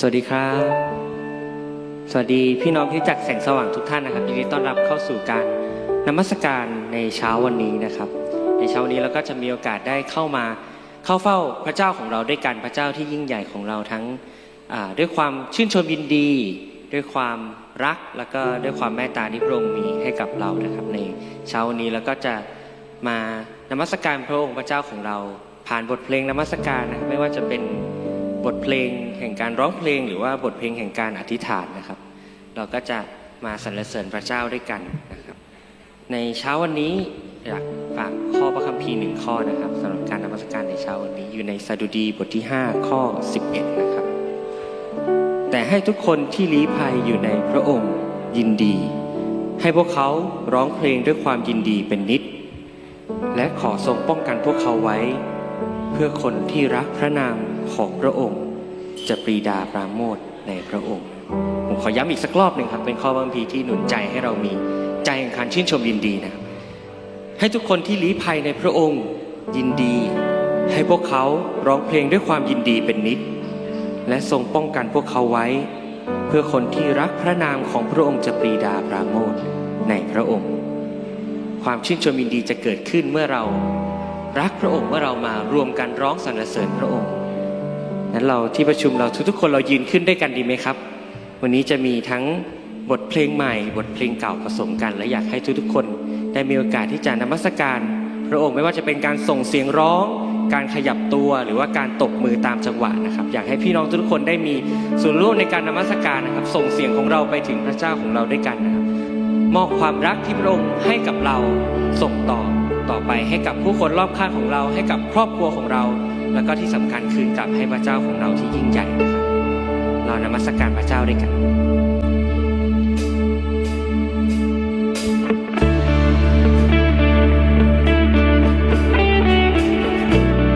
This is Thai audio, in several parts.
สวัสดีครับ สวัสดีพี่น้องที่จากแสงสว่างทุกท่านนะครับยินดีต้อนรับเข้าสู่การนมัสการในเช้าวันนี้นะครับ ในเช้านี้เราก็จะมีโอกาสได้เข้ามาเข้าเฝ้าพระเจ้าของเราด้วยกันพระเจ้าที่ยิ่งใหญ่ของเราทั้งด้วยความชื่นชมยินดี ด้วยความรักแล้วก็ด้วยความเมตตาที่พระองค์มีให้กับเรานะครับ ในเช้านนี้เราก็จะมานมัสการพระองค์พระเจ้าของเรา ผ่านบทเพลงนมัสการนะไม่ว่าจะเป็น บทเพลงแห่งการร้องเพลง หรือว่าบทเพลงแห่งการอธิษฐานนะครับ เราก็จะมาสรรเสริญพระเจ้าด้วยกันนะครับ ในเช้าวันนี้อยากฝากข้อพระคัมภีร์หนึ่งข้อนะครับสำหรับการนมัสการในเช้าวันนี้อยู่ในสดุดีบทที่ 5 ข้อ 11 นะครับ แต่ให้ทุกคนที่ลี้ภัยอยู่ในพระองค์ยินดี ให้พวกเขาร้องเพลงด้วยความยินดีเป็นนิด และขอทรงป้องกันพวกเขาไว้ เพื่อคนที่รักพระนาม ของพระองค์ จะปรีดาปราโมทในพระองค์ ผมขอย้ำอีกสักรอบหนึ่งครับ เป็นข้อบางพีที่หนุนใจให้เรามีใจแห่งการชื่นชมยินดีนะครับ ให้ทุกคนที่ลี้ภัยในพระองค์ยินดี ให้พวกเขาร้องเพลงด้วยความยินดีเป็นนิด และทรงป้องกันพวกเขาไว้ เพื่อคนที่รักพระนามของพระองค์จะปรีดาปราโมทในพระองค์ ความชื่นชมยินดีจะเกิดขึ้นเมื่อเรารักพระองค์เมื่อเรามารวมกันร้องสรรเสริญพระองค์ นั้นเราที่ประชุมเราทุกๆคนเรายืนขึ้นด้วยกันดีไหมครับ วันนี้จะมีทั้งบทเพลงใหม่ บทเพลงเก่าผสมกัน และอยากให้ทุกๆคน ได้มีโอกาสที่จะนมัสการ พระองค์ไม่ว่าจะเป็นการส่งเสียงร้อง การขยับตัวหรือว่าการตบมือตามจังหวะนะครับ อยากให้พี่น้องทุกคนได้มีส่วนร่วมในการนมัสการนะครับ ส่งเสียงของเราไปถึงพระเจ้าของเราด้วยกันนะครับมอบความรักที่พระองค์ให้กับเราส่งต่อต่อไปให้กับผู้คนรอบข้างของเรา ให้กับครอบครัวของเรา แล้วก็ที่สำคัญคืนกลับให้พระเจ้าของเราที่ยิ่งใหญ่นะครับเรานมัสการพระเจ้าด้วยกัน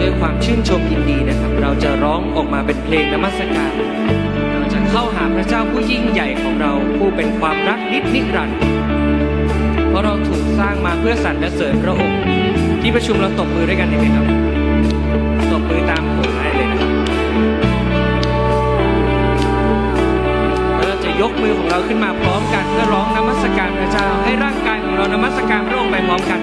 ด้วยความชื่นชมยินดีนะครับ เราจะร้องออกมาเป็นเพลงนมัสการ เราจะเข้าหาพระเจ้าผู้ยิ่งใหญ่ของเราผู้เป็นความรักนิดนิรันดร์เพราะเราถูกสร้างมาเพื่อสรรเสริญพระองค์ที่ประชุมเราตบมือด้วยกันดีไหมครับ ยกมือของเราขึ้นมาพร้อมกันเพื่อร้องนมัสการพระเจ้า ให้ร่างกายของเรานมัสการพระองค์ไปพร้อมกัน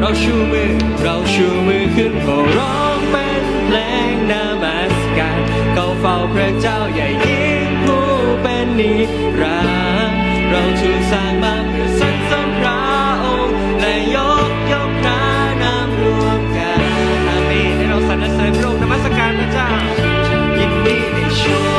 เราชูมือเราชูมือขึ้นโผร้องเป็นเพลงนามัสการเข้าเฝ้าพระเจ้าใหญ่ยิ่งผู้เป็นนิรันดร์เราถูสร้างมาเพื่อสรรเสริญพระองค์และยกยกพระนามรวมกันอาเมนให้เราสรรเสริญพระองค์นมัสการพระเจ้ายินดีในช่ว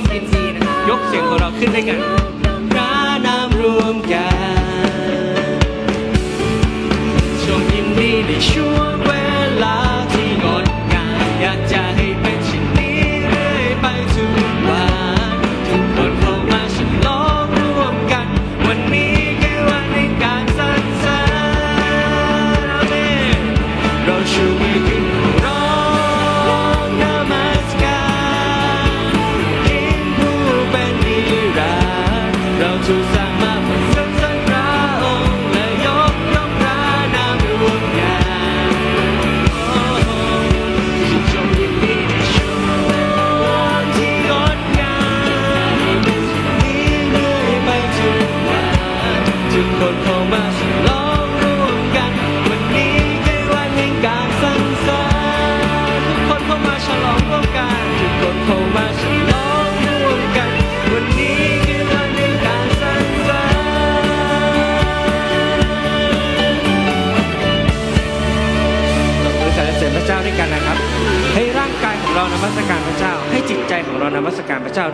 มยินดีนะ ยกเสียงของเราขึ้นด้วยกัน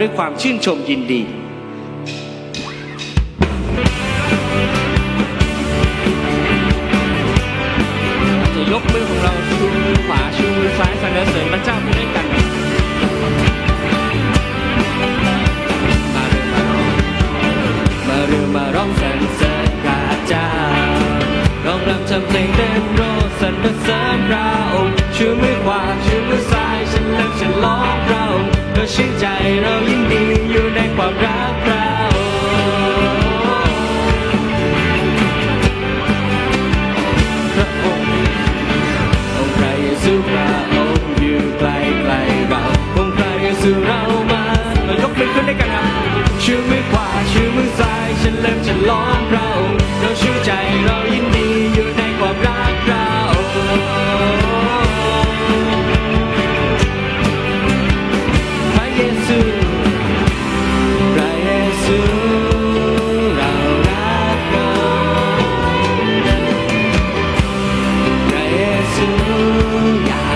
ด้วยความชื่นชมยินดี Hallelujah.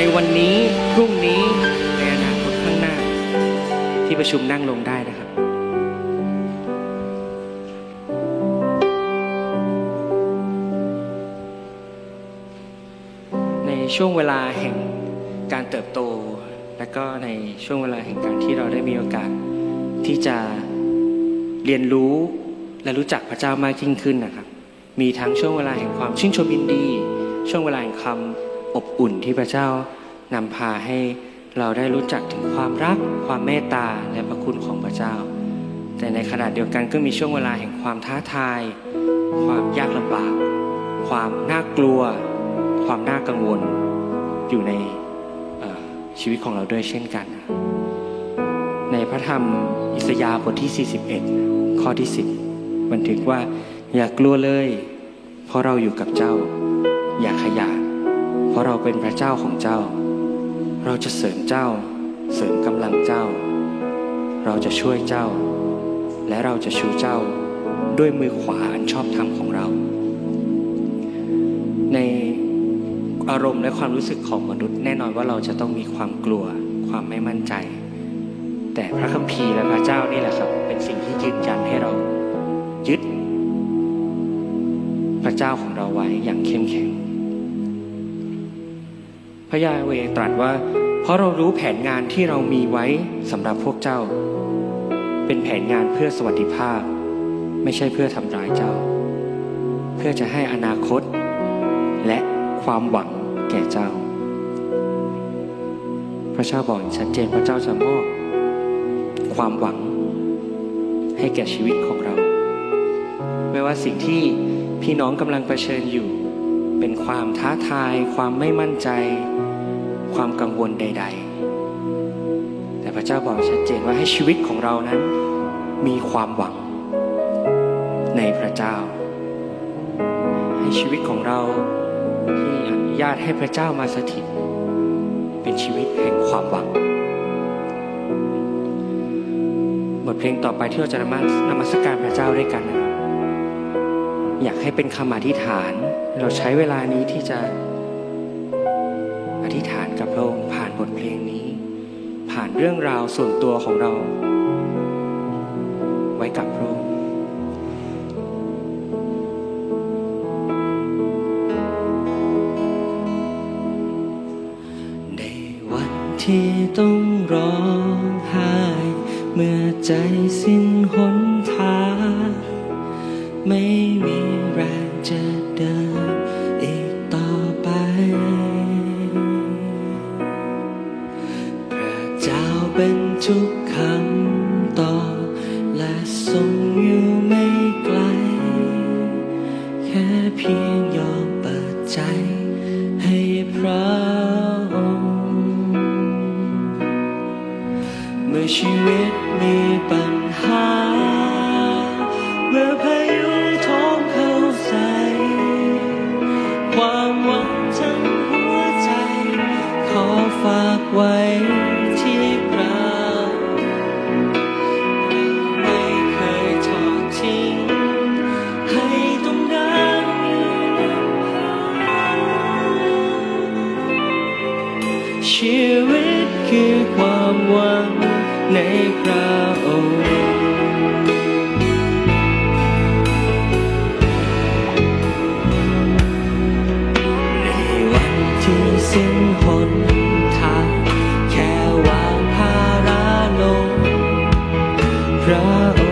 ในวันนี้พรุ่งนี้ในอนาคตข้างหน้า ที่ประชุมนั่งลงได้นะครับในช่วงเวลาแห่งการเติบโต และก็ในช่วงเวลาแห่งการที่เราได้มีโอกาสที่จะเรียนรู้และรู้จักพระเจ้ามากยิ่งขึ้นนะครับ มีทั้งช่วงเวลาแห่งความชื่นชมยินดี ช่วงเวลาแห่งความ อบอุ่นที่พระเจ้านำพาให้เราได้รู้จักถึงความรัก ความเมตตาและพระคุณของพระเจ้า แต่ในขณะเดียวกันก็มีช่วงเวลาแห่งความท้าทาย ความยากลำบาก ความน่ากลัว ความน่ากังวล อยู่ในชีวิตของเราด้วยเช่นกัน ในพระธรรมอิสยาห์บทที่ 41 ข้อที่ 10 บันทึกว่าอย่ากลัวเลย เพราะเราอยู่กับเจ้า อย่าขยาด ราะเราเป็นพระเจ้าของเจ้า เราจะเสริมเจ้า เสริมกำลังเจ้า เราจะช่วยเจ้า และเราจะชูเจ้าด้วยมือขวาอันชอบธรรมของเรา ในอารมณ์และความรู้สึกของมนุษย์ แน่นอนว่าเราจะต้องมีความกลัว ความไม่มั่นใจ แต่พระคัมภีร์และพระเจ้านี่แหละครับเป็นสิ่งที่ยืนยันให้เรายึด พระเจ้าของเราไว้อย่างเข้มแข็ง พระยาเวตรัสว่า เพราะเรารู้แผนงานที่เรามีไว้สำหรับพวกเจ้า เป็นแผนงานเพื่อสวัสดิภาพ ไม่ใช่เพื่อทำร้ายเจ้า เพื่อจะให้อนาคต และความหวังแก่เจ้า พระเจ้าบอกชัดเจนพระเจ้าจะมอบความหวัง ให้แก่ชีวิตของเรา ไม่ว่าสิ่งที่พี่น้องกำลังเผชิญอยู่ เป็นความท้าทาย ความไม่มั่นใจ ความกังวลใด ๆ แต่พระเจ้าบอกชัดเจนว่าให้ชีวิตของเรานั้นมีความหวัง ในพระเจ้า ให้ชีวิตของเราที่อนุญาตให้พระเจ้ามาสถิต เป็นชีวิตแห่งความหวังบทเพลงต่อไปที่เราจะนมัสนมัสการพระเจ้าด้วยกันนะครับอยากให้เป็นคำอธิษฐาน เราใช้เวลานี้ที่จะอธิษฐานกับพระองค์ผ่านบทเพลงนี้ ผ่านเรื่องราวส่วนตัวของเรา ไว้กับพระองค์ในวันที่ต้องร้องไห้เมื่อใจสิ้นหนทางไม่มีแรงจะเดิน เพียงยอมเปิดใจให้พระองค์ เมื่อชีวิตมีปัญ พ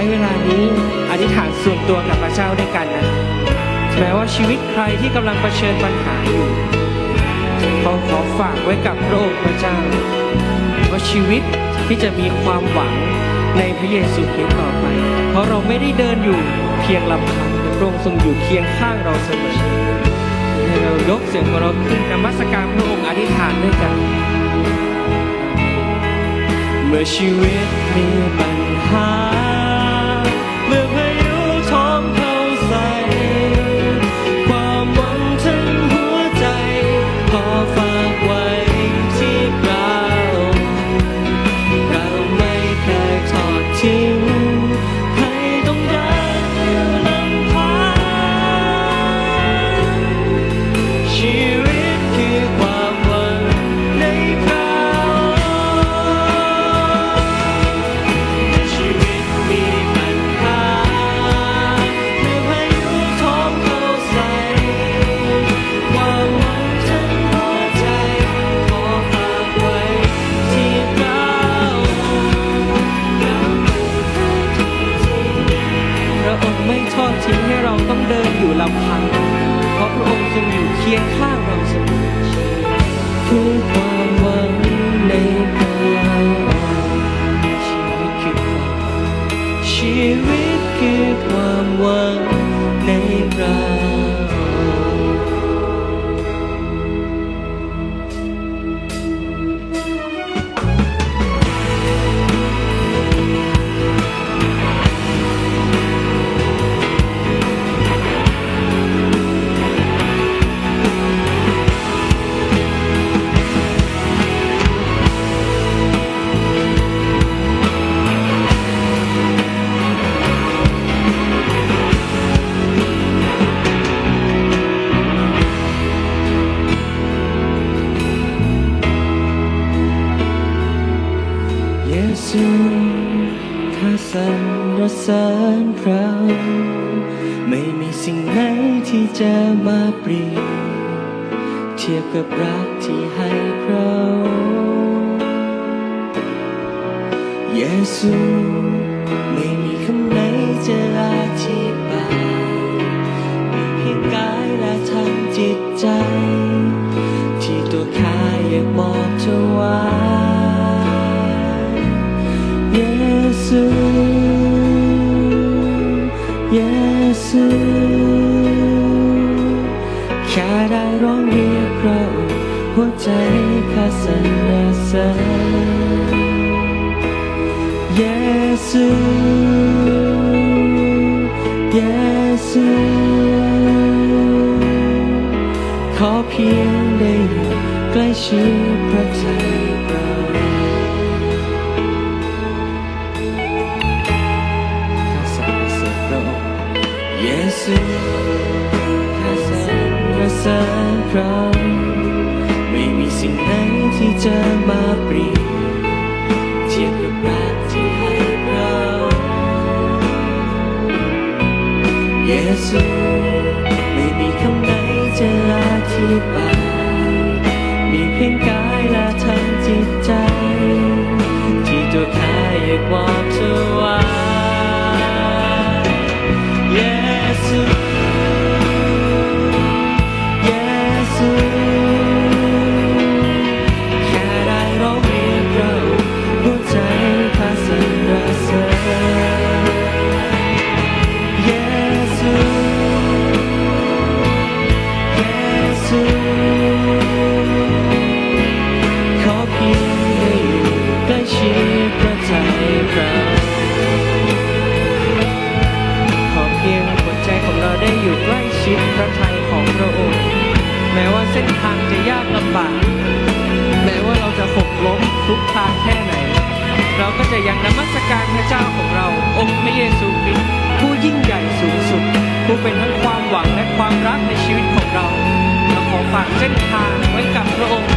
ช้เวลานี้อธิษฐานส่วนตัวกับพระเจ้าด้วยกันนะแม้ว่าชีวิตใครที่กำลังเผชิญปัญหาอยู่เราขอฝากไว้กับพระองค์พระเจ้าว่าชีวิตที่จะมีความหวังในพระเยซูคริสต์ต่อไป เพราะเราไม่ได้เดินอยู่เพียงลำพังพระองค์ทรงอยู่เคียงข้างเราเสมอให้เรายกเสียงของเราขึ้นนมัสการพระองค์อธิษฐานด้วยกันเมื่อชีวิตมีปัญหา สิ่งไหนที่จะมาเปรียบเทียบกับรักที่ให้พระองค์เยซูไม่มีคำไหนจะอธิบายมีเพียงกายและทั้งจิตใจ ที่ตัวข้าอยากมอบถวาเยซู ซูแค่ได้ร้องเรียกเราหัวใจข้าสรรเสริญเยซูเยซูขอเพียงได้อยู่ใกล้ชิดพระเจ้า เยซูข้าสรรเสริญพระองไม่มีสิ่งไหนที่จะมาเปรียบเทียบกับรักที่ให้เราเยซูไม่มีคำไหนจะอธิบายมีเพียงกายและทั้งจิตใจ ที่ตัวข้าอยากมอบถวา ซู เส้นทางไว้กับพระองค์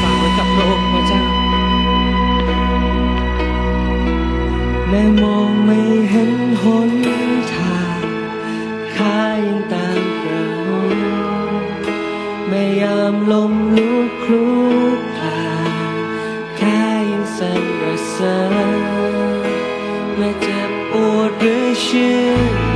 ฝากไว้กับพระองค์พระเจ้าแม้มองไม่เห็นหนทางข้ายังตามพระองค์ม่ยอมลมลุกคลุกคลานข้ายังสัรรเสริญแม้เจ็บปวดหรือชื่อ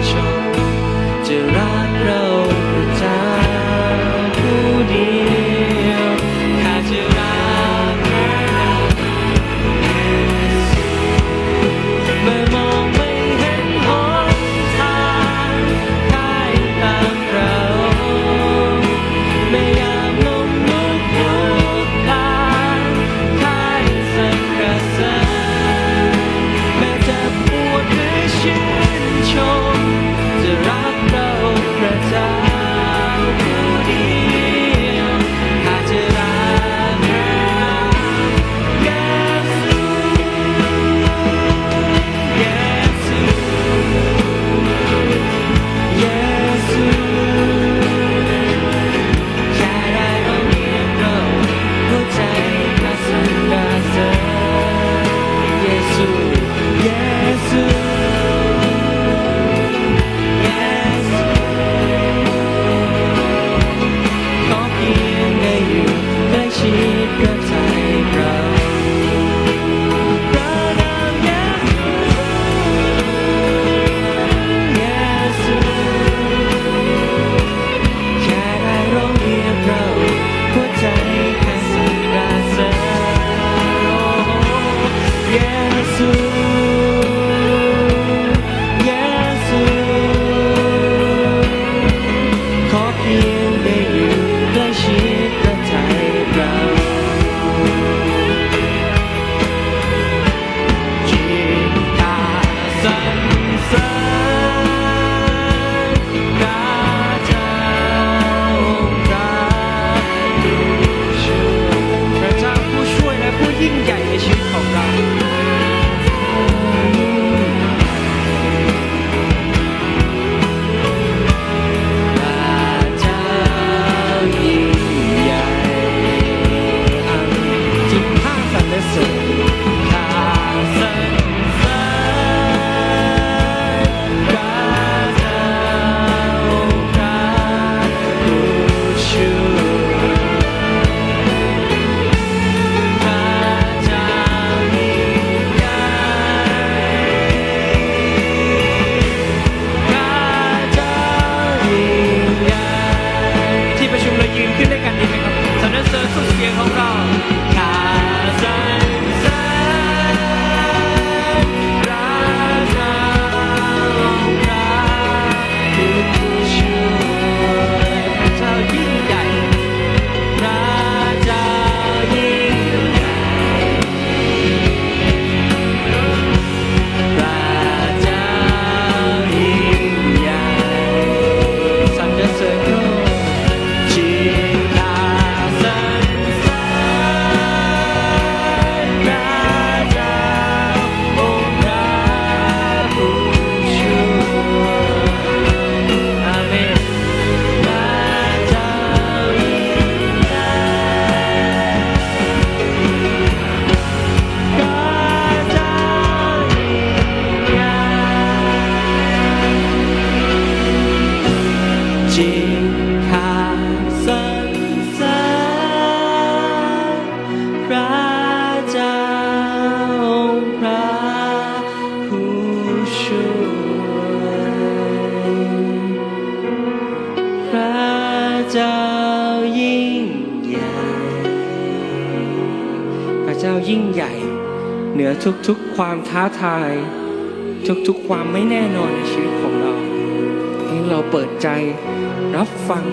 ความท้าทาย ทุกๆความไม่แน่นอนในชีวิตของเราที่เราเปิดใจรับฟัง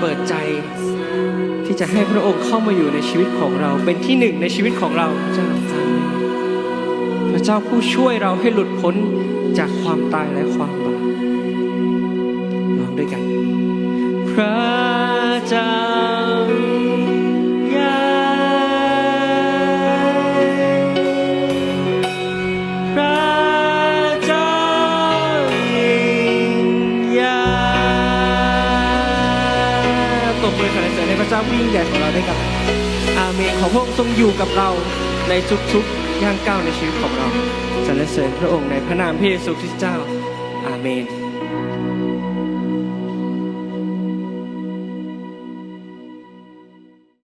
เปิดใจที่จะให้พระองค์เข้ามาอยู่ในชีวิตของเรา เป็นที่หนึ่งในชีวิตของเราพระเจ้าพระเจ้าผู้ช่วยเราให้หลุดพ้นจากความตายและความบาปร้องด้วยกัน พระเจ้า ใหญ่ของเราด้วยกันอาเมนขอพระองค์ทรงอยู่กับเราในทุกๆย่างก้าวในชีวิตของเราสรรเสริญพระองค์ในพระนามพระเยซูคริสต์เจ้า อาเมน